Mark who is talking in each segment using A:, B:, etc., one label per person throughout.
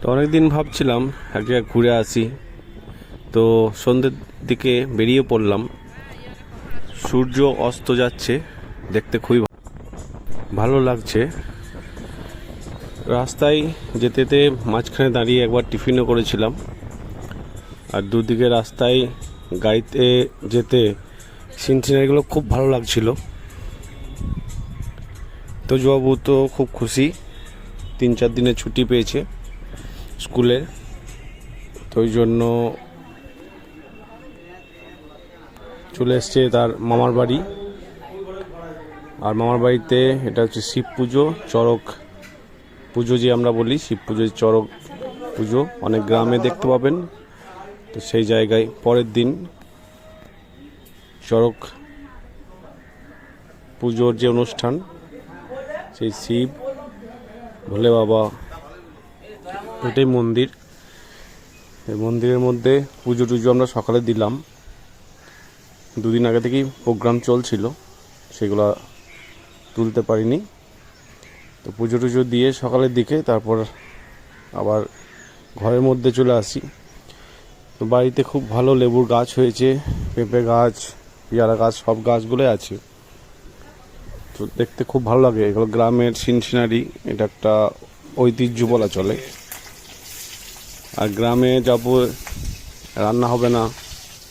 A: তো অনেকদিন ভাবছিলাম এক জায়গায় ঘুরে আসি। তো সন্ধ্যের দিকে বেরিয়ে পড়লাম। সূর্য অস্ত যাচ্ছে, দেখতে খুবই ভালো লাগছে। রাস্তায় যেতে যেতে মাঝখানে দাঁড়িয়ে একবার টিফিনও করেছিলাম। আর দুদিকে রাস্তায় গাড়িতে যেতে সিন সিনারিগুলো খুব ভালো লাগছিল। তো জবাবু তো খুব খুশি। তিন চার দিনের ছুটি পেয়েছে। স্কুলে। তো ওই জন্য চলে এসছে তার মামার বাড়ি। আর মামার বাড়িতে এটা হচ্ছে শিব পুজো, চড়ক পুজো যে আমরা বলি, শিব পুজো চড়ক পুজো, অনেক গ্রামে দেখতে পাবেন। তো সেই জায়গায় পরের দিন চড়ক পুজোর যে অনুষ্ঠান, সেই শিব ভোলে বাবা এটাই মন্দির। এই মন্দিরের মধ্যে পুজো টুজো আমরা সকালে দিলাম। দুদিন আগে থেকেই প্রোগ্রাম চলছিল, সেগুলো তুলতে পারিনি। তো পুজো টুজো দিয়ে সকালের দিকে তারপর আবার ঘরের মধ্যে চলে আসি। তো বাড়িতে খুব ভালো লেবুর গাছ হয়েছে, পেঁপে গাছ, পেয়ারা গাছ, সব গাছগুলোই আছে। তো দেখতে খুব ভালো লাগে। এগুলো গ্রামের সিনসিনারি, এটা একটা ঐতিহ্য বলা চলে। আর গ্রামে যাব, রান্না হবে না।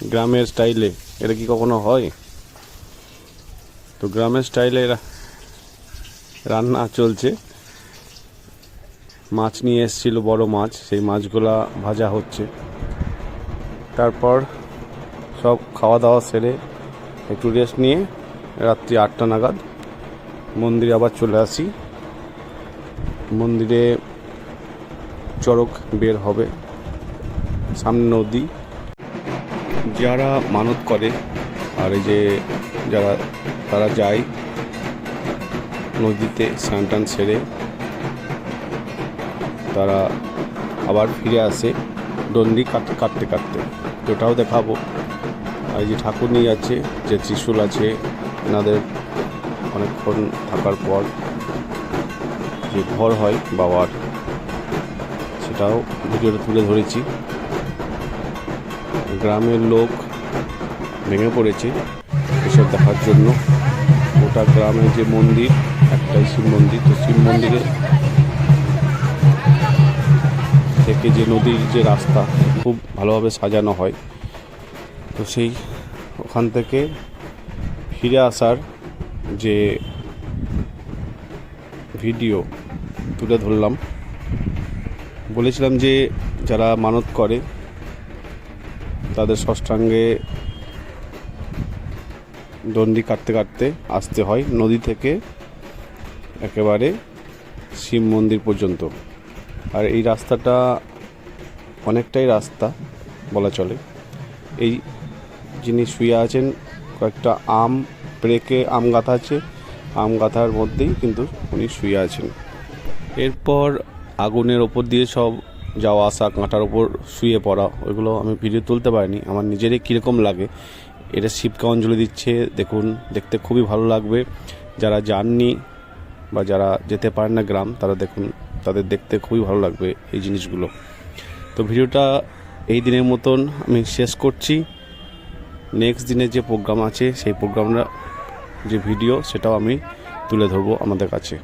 A: গ্রামের স্টাইলে এটা কি কখনো হয়? তো গ্রামের স্টাইলে রান্না চলছে। মাছ নিয়ে এসেছিল, বড় মাছ। সেই মাছগুলা ভাজা হচ্ছে। তারপর সব খাওয়া দাওয়া সেরে একটু রেস্ট নিয়ে রাত্রি আটটা নাগাদ মন্দিরে আবার চলে আসি। মন্দিরে চড়ক বের হবে সামনে নদী। যারা মানত করে আর এই যে যারা, তারা যায় নদীতে স্নান টান সেরে, তারা আবার ফিরে আসে ডন্ডি কাটতে কাটতে। কাটতে ওটাও দেখাবো। আর যে ঠাকুর নিয়ে যাচ্ছে, যে ত্রিশূল আছে, এনাদের অনেকক্ষণ থাকার পর যে ঘর হয় বাবার। সেটাও ভিডিওটা তুলে ধরেছি। গ্রামের লোক ভেঙে পড়েছে এসব দেখার জন্য। ওটা গ্রামের যে মন্দির, একটাই শিব মন্দির, তো শিব মন্দিরে থেকে যে নদীর যে রাস্তা, খুব ভালোভাবে সাজানো হয়। তো সেই ওখান থেকে ফিরে আসার যে ভিডিও তুলে ধরলাম। বলেছিলাম যে যারা মানত করে, তাদের ষষ্ঠাঙ্গে দণ্ডি কাটতে কাটতে আসতে হয় নদী থেকে একেবারে শিব মন্দির পর্যন্ত। আর এই রাস্তাটা অনেকটাই রাস্তা বলা চলে। এই যিনি শুয়ে আছেন, কয়েকটা আম ব্রেকে আম গাথা আছে। আম গাথার মধ্যেই কিন্তু উনি শুয়ে আছেন। এরপর আগুনের ওপর দিয়ে সব যাওয়া আসা, কাঁটার ওপর শুয়ে পড়া, ওইগুলো আমি ভিডিও তুলতে পারিনি। আমার নিজেরই কীরকম লাগে। এটা শিবকে অঞ্জলি দিচ্ছে, দেখুন, দেখতে খুবই ভালো লাগবে। যারা যাননি বা যারা যেতে পারেন না গ্রাম, তারা দেখুন, তাদের দেখতে খুবই ভালো লাগবে এই জিনিসগুলো। তো ভিডিওটা এই দিনের মতন আমি শেষ করছি। নেক্সট দিনের যে প্রোগ্রাম আছে, সেই প্রোগ্রামটা, যে ভিডিও, সেটাও আমি তুলে ধরবো আমাদের কাছে।